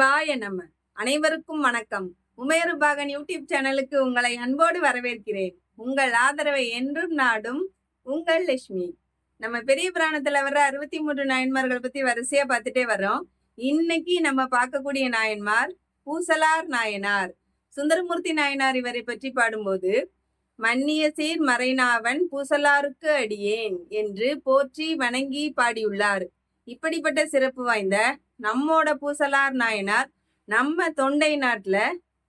சிவாய நம. அனைவருக்கும் வணக்கம். உமையரு பாகன் யூடியூப் சேனலுக்கு உங்களை அன்போடு வரவேற்கிறேன். உங்கள் ஆதரவை என்றும் நாடும் உங்கள் லட்சுமி. நம்ம பெரிய புராணத்துல வர்ற அறுபத்தி மூன்று நாயன்மார்களை பத்தி வரிசையா பார்த்துட்டே வர்றோம். இன்னைக்கு நம்ம பார்க்கக்கூடிய நாயன்மார் பூசலார் நாயனார். சுந்தரமூர்த்தி நாயனார் இவரை பற்றி பாடும்போது மன்னிய சீர் மறைநாவன் பூசலாருக்கு அடியேன் என்று போற்றி வணங்கி பாடியுள்ளார். இப்படிப்பட்ட சிறப்பு வாய்ந்த நம்மோட பூசலார் நாயனார் நம்ம தொண்டை நாட்டுல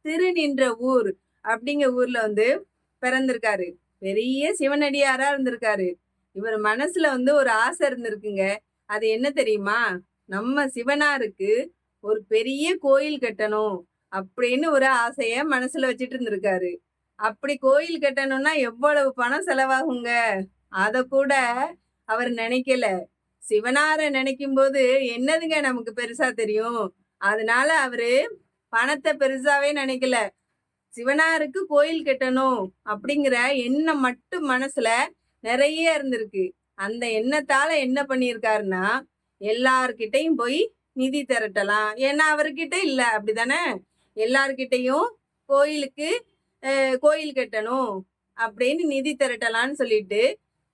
திருநின்ற ஊர் அப்படிங்கிற ஊர்ல வந்து பிறந்திருக்காரு. பெரிய சிவனடியாரா இருந்திருக்காரு. இவர் மனசுல வந்து ஒரு ஆசை இருந்திருக்குங்க. அது என்ன தெரியுமா? நம்ம சிவனாருக்கு ஒரு பெரிய கோயில் கட்டணும் அப்படின்னு ஒரு ஆசைய மனசுல வச்சுட்டு இருந்திருக்காரு. அப்படி கோயில் கட்டணும்னா எவ்வளவு பணம் செலவாகுங்க? அத கூட அவர் நினைக்கல. சிவனார நினைக்கும் போது என்னதுங்க நமக்கு பெருசா தெரியும்? அதனால அவரு பணத்தை பெருசாவே நினைக்கல. சிவனாருக்கு கோயில் கட்டணும் அப்படிங்கிற எண்ணம் மட்டும் மனசுல நிறைய இருந்திருக்கு. அந்த எண்ணத்தால என்ன பண்ணியிருக்காருன்னா எல்லார்கிட்டையும் போய் நிதி திரட்டலாம். ஏன்னா அவர்கிட்ட இல்ல. அப்படிதானே? எல்லார்கிட்டையும் கோயிலுக்கு கோயில் கட்டணும் அப்படின்னு நிதி திரட்டலாம்னு சொல்லிட்டு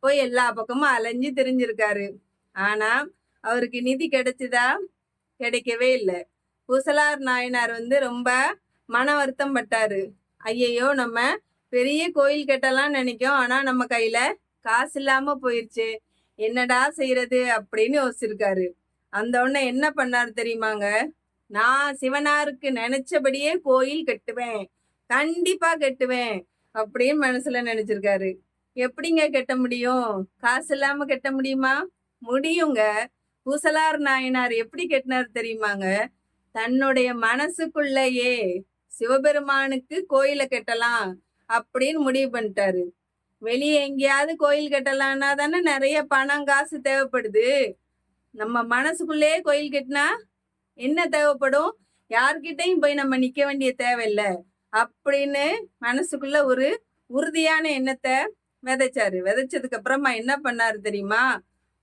போய் எல்லா பக்கமும் அலைஞ்சு தெரிஞ்சிருக்காரு. ஆனால் அவருக்கு நிதி கிடைச்சதா? கிடைக்கவே இல்லை. பூசலார் நாயனார் வந்து ரொம்ப மன வருத்தம் பட்டார். ஐயையோ நம்ம பெரிய கோயில் கட்டலாம் நினைக்கோம். ஆனால் நம்ம கையில் காசு இல்லாமல் போயிடுச்சு என்னடா செய்யறது அப்படின்னு யோசிச்சிருக்காரு. அந்த உடனே என்ன பண்ணார் தெரியுமாங்க? நான் சிவனாருக்கு நினைச்சபடியே கோயில் கட்டுவேன். கண்டிப்பா கட்டுவேன் அப்படின்னு மனசுல நினைச்சிருக்காரு. எப்படிங்க கட்ட முடியும்? காசு இல்லாம கட்ட முடியுமா? முடியுங்க. பூசலார் நாயனார் எப்படி கெட்டினார் தெரியுமாங்க? தன்னுடைய மனசுக்குள்ளேயே சிவபெருமானுக்கு கோயிலை கட்டலாம் அப்படின்னு முடிவு பண்ணிட்டாரு. வெளியே எங்கேயாவது கோயில் கட்டலாம்னா தானே நிறைய பணம் காசு தேவைப்படுது. நம்ம மனசுக்குள்ளேயே கோயில் கட்டினா என்ன தேவைப்படும்? யார்கிட்டையும் போய் நம்ம நிக்க வேண்டிய தேவையில்ல அப்படின்னு மனசுக்குள்ள ஒரு உறுதியான எண்ணத்தை விதைச்சாரு. விதைச்சதுக்கு அப்புறமா என்ன பண்ணாரு தெரியுமா?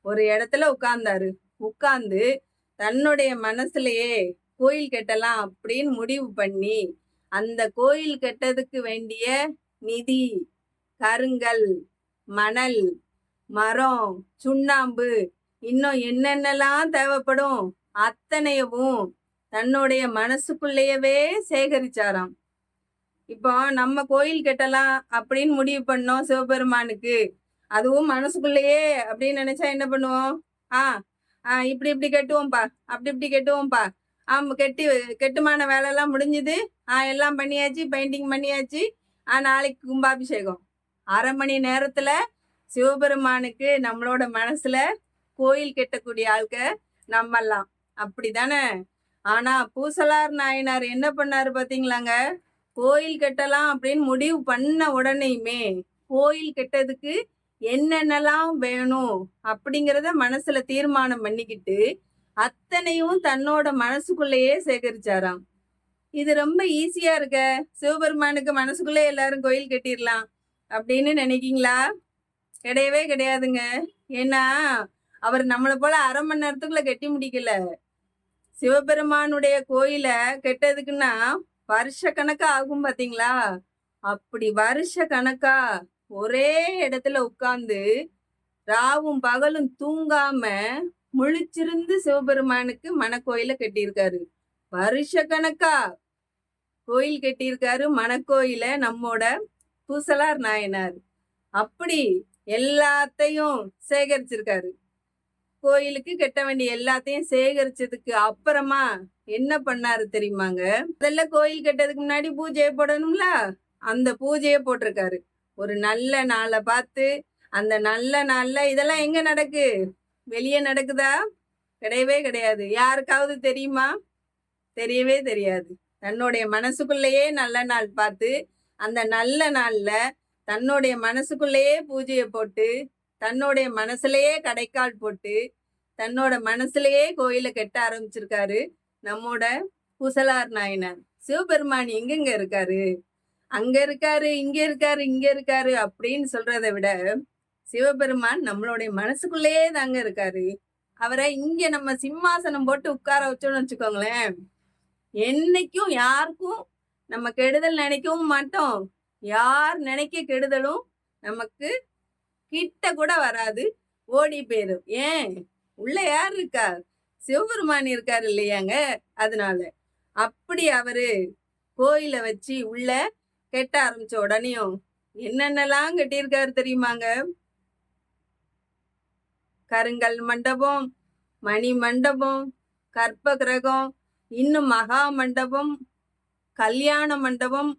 ஒரு இடத்துல உட்கார்ந்தாரு. உட்கார்ந்து தன்னுடைய மனசுலயே கோயில் கட்டலாம் அப்படின்னு முடிவு பண்ணி அந்த கோயில் கட்டதுக்கு வேண்டிய நிதி கருங்கல் மணல் மரம் சுண்ணாம்பு இன்னும் என்னென்னலாம் தேவைப்படும் அத்தனையவும் தன்னுடைய மனசுக்குள்ளேயவே சேகரிச்சாராம். இப்போ நம்ம கோயில் கட்டலாம் அப்படின்னு முடிவு பண்ணோம் சிவபெருமானுக்கு. அதுவும் மனசுக்குள்ளேயே அப்படின்னு நினைச்சா என்ன பண்ணுவோம்? ஆ ஆ இப்படி இப்படி கட்டுவோம்ப்பா. அப்படி இப்படி கெட்டுவோம்ப்பா. ஆமா கெட்டி கெட்டுமான வேலையெல்லாம் முடிஞ்சுது. ஆ எல்லாம் பண்ணியாச்சு பெயிண்டிங் பண்ணியாச்சு. ஆ நாளைக்கு கும்பாபிஷேகம். அரை மணி நேரத்துல சிவபெருமானுக்கு நம்மளோட மனசுல கோயில் கட்டக்கூடிய ஆள்க நம்மெல்லாம். அப்படிதானே? ஆனா பூசலார் நாயனார் என்ன பண்ணாரு பாத்தீங்களாங்க? கோயில் கட்டலாம் அப்படின்னு முடிவு பண்ண உடனேயுமே கோயில் கெட்டதுக்கு என்னென்னலாம் வேணும் அப்படிங்கிறத மனசுல தீர்மானம் பண்ணிக்கிட்டு அத்தனையும் தன்னோட மனசுக்குள்ளேயே சேகரிச்சாராம். இது ரொம்ப ஈஸியா இருக்க. சிவபெருமானுக்கு மனசுக்குள்ளே எல்லாரும் கோயில் கட்டிடலாம் அப்படின்னு நினைக்கிங்களா? கிடையவே கிடையாதுங்க. ஏன்னா அவர் நம்மளை போல அரை மணி நேரத்துக்குள்ள கட்டி முடிக்கல. சிவபெருமானுடைய கோயில கெட்டதுக்குன்னா வருஷ கணக்கா ஆகும் பாத்தீங்களா? அப்படி வருஷ கணக்கா ஒரே இடத்துல உட்கார்ந்து ராவும் பகலும் தூங்காம முழிச்சிருந்து சிவபெருமானுக்கு மணக்கோயில கட்டியிருக்காரு. வருஷ கணக்கா கோயில் கட்டியிருக்காரு மணக்கோயில நம்மோட பூசலார் நாயனார். அப்படி எல்லாத்தையும் சேகரிச்சிருக்காரு. கோயிலுக்கு கட்ட வேண்டிய எல்லாத்தையும் சேகரிச்சதுக்கு அப்புறமா என்ன பண்ணாரு தெரியுமாங்க? முதல்ல கோயில் கட்டதுக்கு முன்னாடி பூஜையை போடணும்ல? அந்த பூஜையை போட்டிருக்காரு. ஒரு நல்ல நாளை பார்த்து அந்த நல்ல நாள்ல இதெல்லாம் எங்க நடக்கு? வெளியே நடக்குதா? கிடையவே கிடையாது. யாருக்காவது தெரியுமா? தெரியவே தெரியாது. தன்னுடைய மனசுக்குள்ளேயே நல்ல நாள் பார்த்து அந்த நல்ல நாளில் தன்னுடைய மனசுக்குள்ளேயே பூஜையை போட்டு தன்னுடைய மனசுலயே கடைக்கால் போட்டு தன்னோட மனசுலயே கோயிலை கெட்ட ஆரம்பிச்சிருக்காரு நம்மோட குசலார் நாயனார். சிவபெருமான் எங்கெங்க இருக்காரு? அங்க இருக்காரு இங்க இருக்காரு இங்க இருக்காரு அப்படின்னு சொல்றதை விட சிவபெருமான் நம்மளுடைய மனசுக்குள்ளேயே தாங்க இருக்காரு. அவரை இங்க நம்ம சிம்மாசனம் போட்டு உட்கார வச்சோம்னு வச்சுக்கோங்களேன். என்னைக்கும் யாருக்கும் நம்ம கெடுதல் நினைக்கவும் மாட்டோம். யார் நினைக்க கெடுதலும் நமக்கு கிட்ட கூட வராது. ஓடி போயிடும் ஏன்? உள்ள யார் இருக்கா? சிவபெருமான் இருக்காரு இல்லையாங்க? அதனால. அப்படி அவரு கோயிலை வச்சு உள்ள கெட்ட ஆரம்பிச்ச உடனேயும் என்னென்னலாம் கட்டியிருக்காரு தெரியுமாங்க? கருங்கல் மண்டபம் மணி மண்டபம் கற்ப கிரகம் இன்னும் மகா மண்டபம் கல்யாண மண்டபம்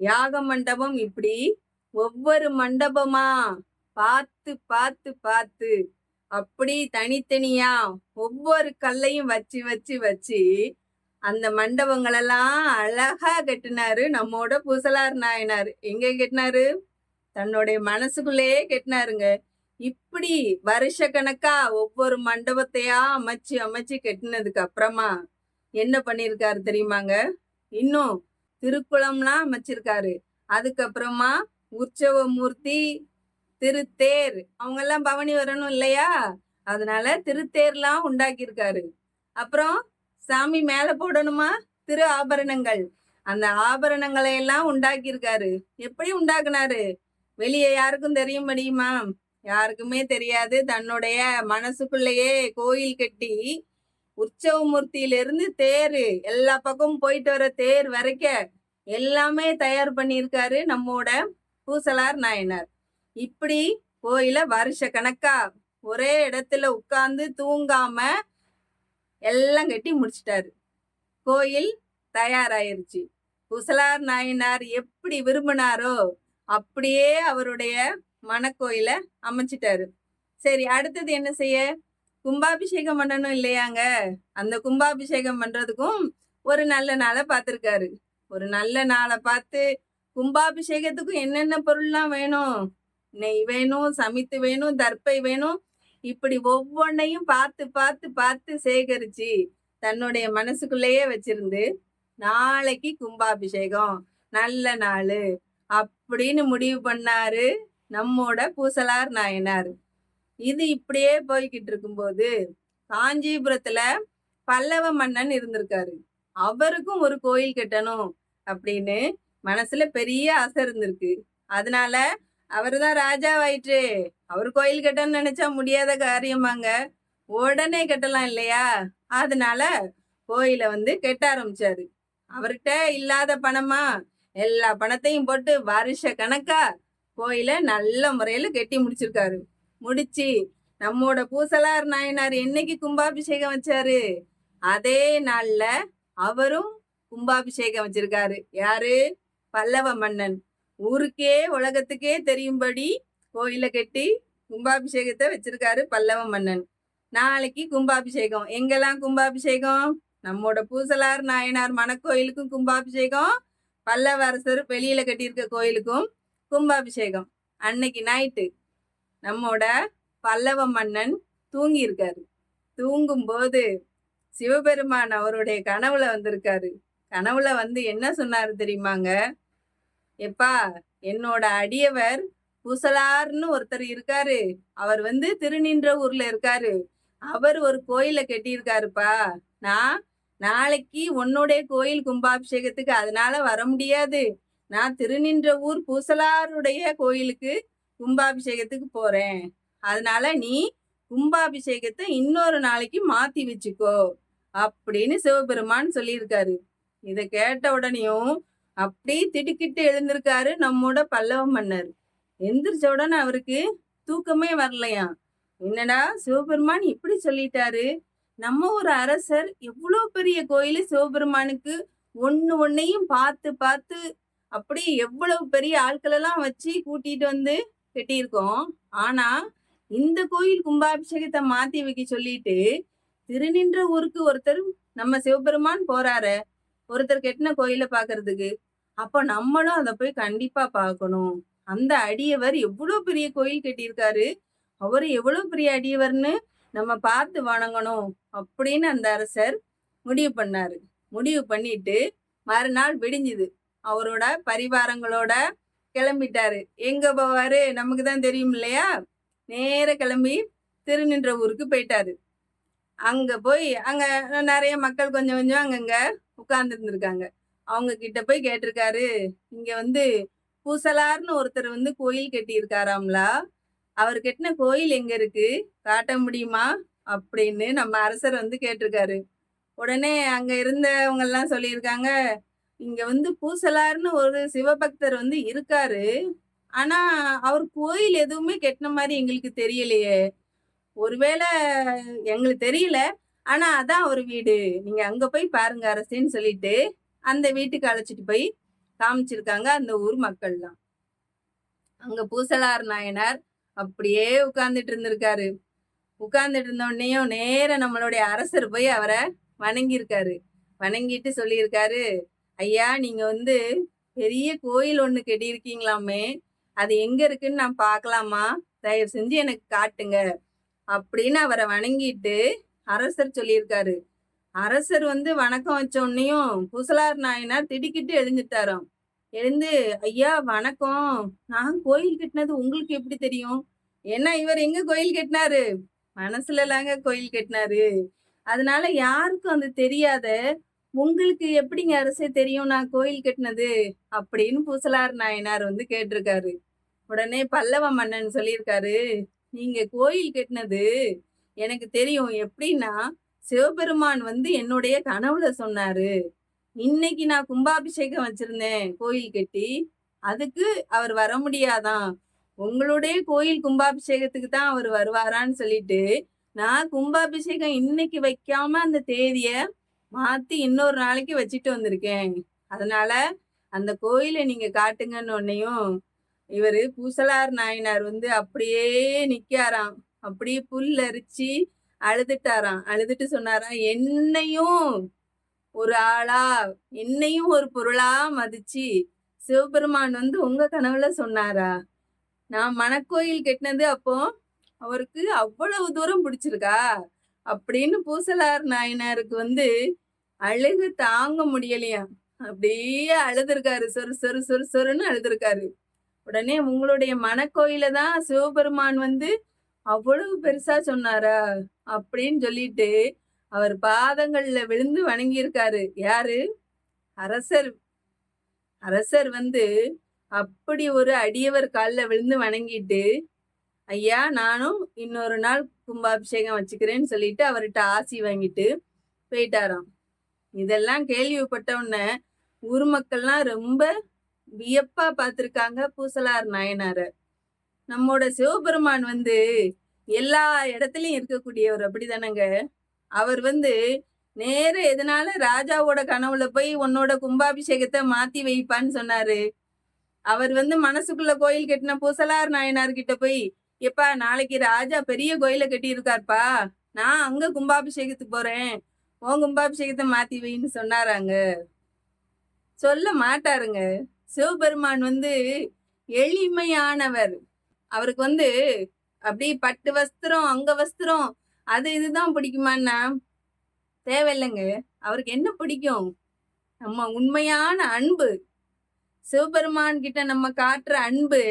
யாக மண்டபம் இப்படி ஒவ்வொரு மண்டபமா? பார்த்து பார்த்து பார்த்து. அப்படி தனித்தனியா ஒவ்வொரு கல்லையும் வச்சு வச்சு வச்சு அந்த மண்டபங்களெல்லாம் அழகா கட்டினாரு. நம்மோட பூசலார் நாயனார். எங்க கட்டினாரு? தன்னுடைய மனசுக்குள்ளேயே கட்டினாருங்க. இப்படி வருஷ கணக்கா ஒவ்வொரு மண்டபத்தையா அமைச்சு அமைச்சு கட்டினதுக்கு அப்புறமா என்ன பண்ணிருக்காரு தெரியுமாங்க? இன்னும் திருக்குளம்லாம் அமைச்சிருக்காரு. அதுக்கப்புறமா உற்சவ மூர்த்தி திருத்தேர். அவங்க எல்லாம் பவனி வரணும் இல்லையா? அதனால திருத்தேர்லாம் உண்டாக்கியிருக்காரு. அப்புறம் சாமி மேல போடணுமா? திரு ஆபரணங்கள். அந்த ஆபரணங்களை எல்லாம் உண்டாக்கியிருக்காரு. எப்படி உண்டாக்குனாரு? வெளியே யாருக்கும் தெரிய முடியுமா? யாருக்குமே தெரியாது. தன்னுடைய மனசுக்குள்ளேயே கோயில் கட்டி உற்சவமூர்த்தியிலிருந்து தேர் எல்லா பக்கமும் போயிட்டு வர தேர் வரைக்க எல்லாமே தயார் பண்ணியிருக்காரு நம்மோட பூசலார் நாயனார். இப்படி கோயில வருஷ கணக்கா ஒரே இடத்துல உட்கார்ந்து தூங்காம எல்லாம் கட்டி முடிச்சிட்டாரு. கோயில் தயாராயிருச்சு. குசலார் நாயனார் எப்படி விரும்பினாரோ அப்படியே அவருடைய மனக்கோயில அமைச்சிட்டாரு. சரி அடுத்தது என்ன செய்ய? கும்பாபிஷேகம் பண்ணணும் இல்லையாங்க? அந்த கும்பாபிஷேகம் பண்றதுக்கும் ஒரு நல்ல நாளை பார்த்துருக்காரு. ஒரு நல்ல நாளை பார்த்து கும்பாபிஷேகத்துக்கும் என்னென்ன பொருள்லாம் வேணும்? நெய் வேணும் சமித்து வேணும் தர்ப்பை வேணும் இப்படி ஒவ்வொன்னையும் பார்த்து பார்த்து பார்த்து சேகரிச்சு தன்னுடைய மனசுக்குள்ளேயே வச்சிருந்து நாளைக்கு கும்பாபிஷேகம் நல்ல நாள் அப்படின்னு முடிவு பண்ணாரு நம்மோட பூசலார் நாயனார். இது இப்படியே போய்கிட்டு இருக்கும்போது காஞ்சிபுரத்துல பல்லவ மன்னன் இருந்திருக்காரு. அவருக்கும் ஒரு கோயில் கட்டணும் அப்படின்னு மனசுல பெரிய ஆசை இருந்திருக்கு. அதனால அவருதான் ராஜாவாயிற்று. அவர் கோயில் கட்டணும்னு நினைச்சா முடியாத காரியமாங்க. உடனே கட்டலாம் இல்லையா? அதனால கோயிலை வந்து கெட்ட ஆரம்பிச்சாரு. அவர்கிட்ட இல்லாத பணமா? எல்லா பணத்தையும் போட்டு வருஷ கணக்கா கோயிலை நல்ல முறையில கட்டி முடிச்சிருக்காரு. முடிச்சு நம்மோட பூசலார் நாயனார் என்னைக்கு கும்பாபிஷேகம் வச்சாரு? அதே நாள்ல அவரும் கும்பாபிஷேகம் வச்சிருக்காரு. யாரு? பல்லவ மன்னன். ஊருக்கே உலகத்துக்கே தெரியும்படி கோயிலை கட்டி கும்பாபிஷேகத்தை வச்சிருக்காரு பல்லவ மன்னன். நாளைக்கு கும்பாபிஷேகம். எங்கெல்லாம் கும்பாபிஷேகம்? நம்மோட பூசலார் நாயனார் மணக்கோயிலுக்கும் கும்பாபிஷேகம். பல்லவ அரசர் வெளியில கட்டியிருக்க கோயிலுக்கும் கும்பாபிஷேகம். அன்னைக்கு நைட்டு நம்மோட பல்லவ மன்னன் தூங்கி இருக்காரு தூங்கும்போது சிவபெருமான் அவருடைய கனவுல வந்திருக்காரு. கனவுல வந்து என்ன சொன்னாரு தெரியுமாங்க? எப்பா என்னோட அடியவர் பூசலார்னு ஒருத்தர் இருக்காரு. அவர் வந்து திருநின்ற ஊர்ல இருக்காரு. அவர் ஒரு கோயிலை கட்டியிருக்காருப்பா. நான் நாளைக்கு உன்னுடைய கோயில் கும்பாபிஷேகத்துக்கு அதனால வர முடியாது. நான் திருநின்ற ஊர் பூசலாருடைய கோயிலுக்கு கும்பாபிஷேகத்துக்கு போறேன். அதனால நீ கும்பாபிஷேகத்தை இன்னொரு நாளைக்கு மாத்தி வச்சுக்கோ. அப்படின்னு சிவபெருமான் சொல்லியிருக்காரு. இதை கேட்ட உடனேயும் அப்படியே திடுக்கிட்டு எழுந்திருக்காரு நம்மோட பல்லவ மன்னர். எந்திரிச்ச உடனே அவருக்கு தூக்கமே வரலையாம் என்னடா சிவபெருமான் இப்படி சொல்லிட்டாரு? நம்ம ஒரு அரசர் எவ்வளோ பெரிய கோயில் சிவபெருமானுக்கு ஒன்னு ஒன்னையும் பார்த்து பார்த்து அப்படி எவ்வளவு பெரிய ஆட்கள் எல்லாம் வச்சு கூட்டிட்டு வந்து கட்டியிருக்கோம். ஆனா இந்த கோயில் கும்பாபிஷேகத்தை மாத்தி வைக்க சொல்லிட்டு திருநின்ற ஊருக்கு ஒருத்தர் நம்ம சிவபெருமான் போறாரு ஒருத்தர் கெட்டின கோயில பாக்குறதுக்கு அப்ப நம்மளும் அதை போய் கண்டிப்பா பார்க்கணும். அந்த அடியவர் எவ்வளோ பெரிய கோயில் கட்டியிருக்காரு? அவர் எவ்வளோ பெரிய அடியவர்னு நம்ம பார்த்து வணங்கணும் அப்படின்னு அந்த அரசர் முடிவு பண்ணாரு. முடிவு பண்ணிட்டு மறுநாள் விடிஞ்சுது. அவரோட பரிவாரங்களோட கிளம்பிட்டாரு. எங்க போவாரு? நமக்கு தான் தெரியும் இல்லையா? நேர கிளம்பி திருநின்ற ஊருக்கு போயிட்டாரு. அங்க போய் அங்க நிறைய மக்கள் கொஞ்சம் கொஞ்சம் அங்கங்க உட்கார்ந்துருந்துருக்காங்க. அவங்க கிட்ட போய் கேட்டிருக்காரு. இங்க வந்து பூசலார்னு ஒருத்தர் வந்து கோயில் கட்டியிருக்காராம்லா. அவர் கட்டின கோயில் எங்க இருக்கு? காட்ட முடியுமா? அப்படின்னு நம்ம அரசர் வந்து கேட்டிருக்காரு. உடனே அங்க இருந்தவங்க எல்லாம் சொல்லியிருக்காங்க இங்க வந்து பூசலார்னு ஒரு சிவபக்தர் வந்து இருக்காரு. ஆனா அவர் கோயில் எதுவுமே கெட்டின மாதிரி எங்களுக்கு தெரியலையே. ஒருவேளை எங்களுக்கு தெரியல. ஆனா அதான் ஒரு வீடு. நீங்க அங்க போய் பாருங்க அரசேன்னு சொல்லிட்டு அந்த வீட்டுக்கு அழைச்சிட்டு போய் காமிச்சிருக்காங்க அந்த ஊர் மக்கள்லாம். அங்க பூசலார் நாயனார் அப்படியே உட்கார்ந்துட்டு இருந்திருக்காரு. உட்கார்ந்துட்டு இருந்தோடனேயும் நேர நம்மளுடைய அரசர் போய் அவரை வணங்கியிருக்காரு. வணங்கிட்டு சொல்லியிருக்காரு ஐயா நீங்க வந்து பெரிய கோயில் ஒன்று கட்டியிருக்கீங்களாமே. அது எங்க இருக்குன்னு நான் பார்க்கலாமா? தயவு செஞ்சு எனக்கு காட்டுங்க. அப்படின்னு அவரை வணங்கிட்டு அரசர் சொல்லியிருக்காரு. அரசர் வந்து வணக்கம் வச்ச உடனேயும் குசலார் நாயனார் திடுக்கிட்டு எழுந்துட்டாராம். எழுந்து ஐயா வணக்கம். நான் கோயில் கட்டினது உங்களுக்கு எப்படி தெரியும்? ஏன்னா இவர் எங்க கோயில் கட்டினாரு? மனசுலலாங்க கோயில் கட்டினாரு. அதனால யாருக்கும் அது தெரியாத உங்களுக்கு எப்படிங்க அரசே தெரியும் நான் கோயில் கட்டினது? அப்படின்னு பூசலார் நாயனார் வந்து கேட்டிருக்காரு. உடனே பல்லவ மன்னன் சொல்லியிருக்காரு நீங்க கோயில் கட்டினது எனக்கு தெரியும். எப்படின்னா சிவபெருமான் வந்து என்னுடைய கனவுல சொன்னாரு. இன்னைக்கு நான் கும்பாபிஷேகம் வச்சிருந்தேன் கோயில் கட்டி அதுக்கு அவர் வர முடியாதான். உங்களுடைய கோயில் கும்பாபிஷேகத்துக்கு தான் அவர் வருவாரான்னு சொல்லிட்டு நான் கும்பாபிஷேகம் இன்னைக்கு வைக்காம அந்த தேதிய மாத்தி இன்னொரு நாளைக்கு வச்சுட்டு வந்திருக்கேன். அதனால அந்த கோயிலை நீங்க காட்டுங்கன்னு உடனேயும் இவரு பூசலார் நாயனார் வந்து அப்படியே நிக்காராம் அப்படியே புல் அரிச்சு அழுதுட்டாராம். அழுதுட்டு சொன்னாராம் என்னையும் ஒரு ஆளா என்னையும் ஒரு பொருளா மதிச்சு சிவபெருமான் வந்து உங்க கனவுல சொன்னாரா? நான் மணக்கோயில் கட்டினது அப்போ அவருக்கு அவ்வளவு தூரம் பிடிச்சிருக்கா? அப்படின்னு பூசலார் நாயனாருக்கு வந்து அழுகு தாங்க முடியலையா அப்படியே அழுதுருக்காரு. சொரு சொரு சொரு சொருன்னு அழுதுருக்காரு. உடனே உங்களுடைய மனக்கோயில தான் சிவபெருமான் வந்து அவ்வளவு பெருசா சொன்னாரா? அப்படின்னு சொல்லிட்டு அவர் பாதங்கள்ல விழுந்து வணங்கியிருக்காரு. யாரு? அரசர். அரசர் வந்து அப்படி ஒரு அடியவர் காலில் விழுந்து வணங்கிட்டு ஐயா நானும் இன்னொரு நாள் கும்பாபிஷேகம் வச்சுக்கிறேன்னு சொல்லிட்டு அவர்கிட்ட ஆசி வாங்கிட்டு போயிட்டாராம். இதெல்லாம் கேள்விப்பட்ட உடனே ஊர் மக்கள்லாம் ரொம்ப வியப்பா பார்த்துருக்காங்க பூசலார் நாயனாரை. நம்மோட சிவபெருமான் வந்து எல்லா இடத்துலயும் இருக்கக்கூடியவர் அப்படிதானங்க? அவர் வந்து நேர எதனால ராஜாவோட கனவுல போய் உன்னோட கும்பாபிஷேகத்தை மாத்தி வைப்பான்னு சொன்னாரு. அவர் வந்து மனசுக்குள்ள கோயில் கட்டின பூசலார் நாயனார் கிட்ட போய் எப்பா நாளைக்கு ராஜா பெரிய கோயில கட்டி இருக்காருப்பா நான் அங்க கும்பாபிஷேகத்துக்கு போறேன். உன் கும்பாபிஷேகத்தை மாத்தி வைன்னு சொன்னாராங்க. சொல்ல மாட்டாருங்க. சிவபெருமான் வந்து எளிமையானவர். அவருக்கு வந்து அப்படி பட்டு வஸ்திரம் அங்க வஸ்திரம் அது இதுதான் பிடிக்குமாண்ணா? தேவையில்லைங்க. அவருக்கு என்ன பிடிக்கும்? நம்ம உண்மையான அன்பு. சிவபெருமான் கிட்ட நம்ம காட்டுற அன்பு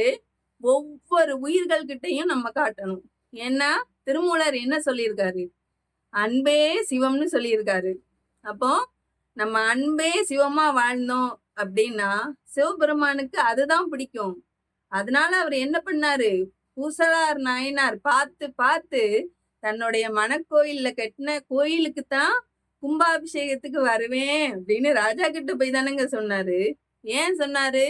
ஒவ்வொரு உயிர்கள் கிட்டையும் நம்ம காட்டணும். ஏன்னா திருமூலர் என்ன சொல்லியிருக்காரு? அன்பே சிவம்னு சொல்லியிருக்காரு. அப்போ நம்ம அன்பே சிவமா வாழ்ந்தோம் அப்படின்னா சிவபெருமானுக்கு அதுதான் பிடிக்கும். அதனால அவர் என்ன பண்ணாரு? பூசலார் நாயனார் பார்த்து பார்த்து தன்னுடைய மனக்கோயில்ல கட்டின கோயிலுக்கு தான் கும்பாபிஷேகத்துக்கு வருவேன் அப்படின்னு ராஜா கிட்ட போய் தானங்க சொன்னாரு. ஏன் சொன்னாரு?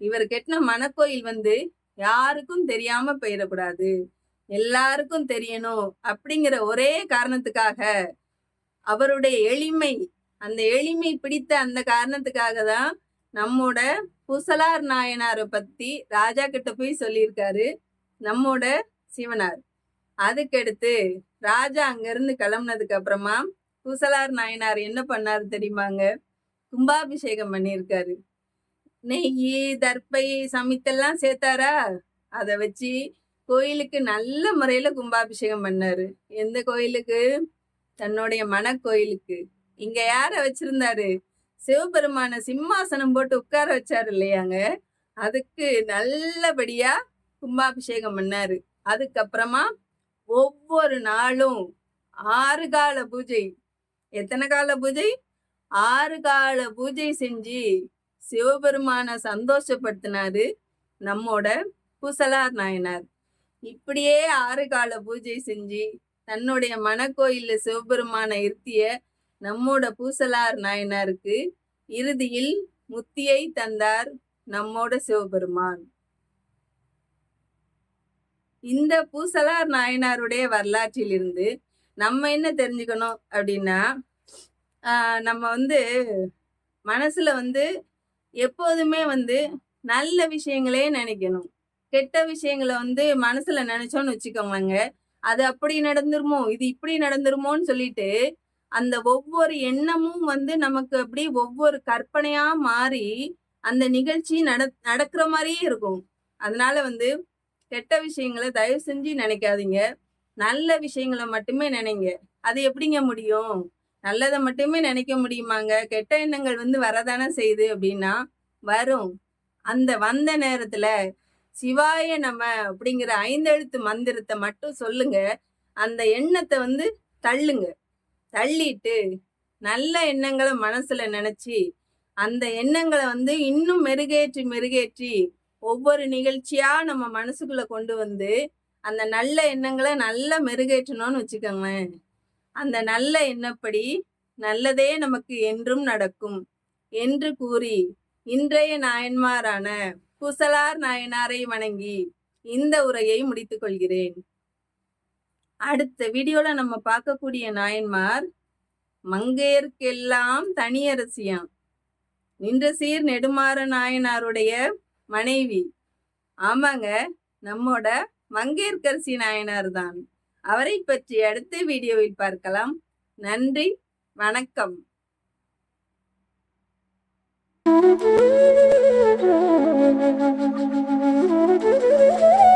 இவர் கெட்டின மனக்கோயில் வந்து யாருக்கும் தெரியாம போயிடக்கூடாது. எல்லாருக்கும் தெரியணும் அப்படிங்கிற ஒரே காரணத்துக்காக அவருடைய எளிமை அந்த எளிமை பிடித்த அந்த காரணத்துக்காக தான் நம்மோட பூசலார் நாயனாரை பத்தி ராஜா கிட்ட போய் சொல்லியிருக்காரு. நம்மோட சிவனார். அதுக்கடுத்து ராஜா அங்கிருந்து கிளம்புனதுக்கு அப்புறமா குசலார் நாயனார் என்ன பண்ணாரு தெரியுமாங்க? கும்பாபிஷேகம் பண்ணியிருக்காரு. நெய் தர்ப்பை சமித்தெல்லாம் சேர்த்தாரா? அதை வச்சு கோயிலுக்கு நல்ல முறையில் கும்பாபிஷேகம் பண்ணாரு. எந்த கோயிலுக்கு? தன்னுடைய மனக்கோயிலுக்கு இங்க யார வச்சிருந்தாரு? சிவபெருமான சிம்மாசனம் போட்டு உட்கார வச்சாரு இல்லையாங்க? அதுக்கு நல்லபடியா கும்பாபிஷேகம் பண்ணாரு. அதுக்கப்புறமா ஒவ்வொரு நாளும் ஆறு கால பூஜை. எத்தனை கால பூஜை? ஆறு கால பூஜை செஞ்சு சிவபெருமான சந்தோஷப்படுத்தினாரு நம்மோட பூசலார் நாயனார். இப்படியே ஆறு கால பூஜை செஞ்சு தன்னுடைய மனக்கோயில்ல சிவபெருமான இருத்திய நம்மோட பூசலார் நாயனாருக்கு இறுதியில் முத்தியை தந்தார் நம்மோட சிவபெருமான். இந்த பூசலார் நாயனாருடைய வரலாற்றிலிருந்து நம்ம என்ன தெரிஞ்சுக்கணும் அப்படின்னா ஆஹ் நம்ம வந்து மனசுல வந்து எப்போதுமே வந்து நல்ல விஷயங்களே நினைக்கணும். கெட்ட விஷயங்களை வந்து மனசுல நினைச்சோன்னு வச்சுக்கோங்க அது அப்படி நடந்துருமோ இது இப்படி நடந்துருமோன்னு சொல்லிட்டு அந்த ஒவ்வொரு எண்ணமும் வந்து நமக்கு அப்படி ஒவ்வொரு கற்பனையா மாறி அந்த நிகழ்ச்சி நட நடக்கிற மாதிரியே இருக்கும். அதனால வந்து கெட்ட விஷயங்களை தயவு செஞ்சு நினைக்காதீங்க. நல்ல விஷயங்களை மட்டுமே நினைங்க. அது எப்படிங்க முடியும்? நல்லதை மட்டுமே நினைக்க முடியுமாங்க? கெட்ட எண்ணங்கள் வந்து வரதானே செய்யுது அப்படின்னா வரும். அந்த வந்த நேரத்துல சிவாய நம்ம அப்படிங்கிற ஐந்தெழுத்து மந்திரத்தை மட்டும் சொல்லுங்க. அந்த எண்ணத்தை வந்து தள்ளுங்க. தள்ளிட்டு நல்ல எண்ணங்களை மனசுல நினைச்சு அந்த எண்ணங்களை வந்து இன்னும் மெருகேற்றி மெருகேற்றி ஒவ்வொரு நிகழ்ச்சியா நம்ம மனசுக்குள்ள கொண்டு வந்து அந்த நல்ல எண்ணங்களை நல்லா மெருகேற்றணும்னு வச்சுக்கோங்களேன். அந்த நல்ல எண்ணப்படி நல்லதே நமக்கு என்றும் நடக்கும். என்று கூறி இன்றைய நாயன்மாரான குசலார் நாயனாரை வணங்கி இந்த உரையை முடித்துக் கொள்கிறேன். அடுத்த வீடியோல நம்ம பார்க்கக்கூடிய நாயன்மார் மங்கையர்க்கெல்லாம் தனியரசியாம். நின்ற சீர் நெடுமாற நாயனாருடைய மனைவி. ஆமாங்க நம்மோட மங்கையர்கரசி நாயனார் தான் அவரை பற்றி அடுத்த வீடியோவில் பார்க்கலாம். நன்றி வணக்கம். Thank you.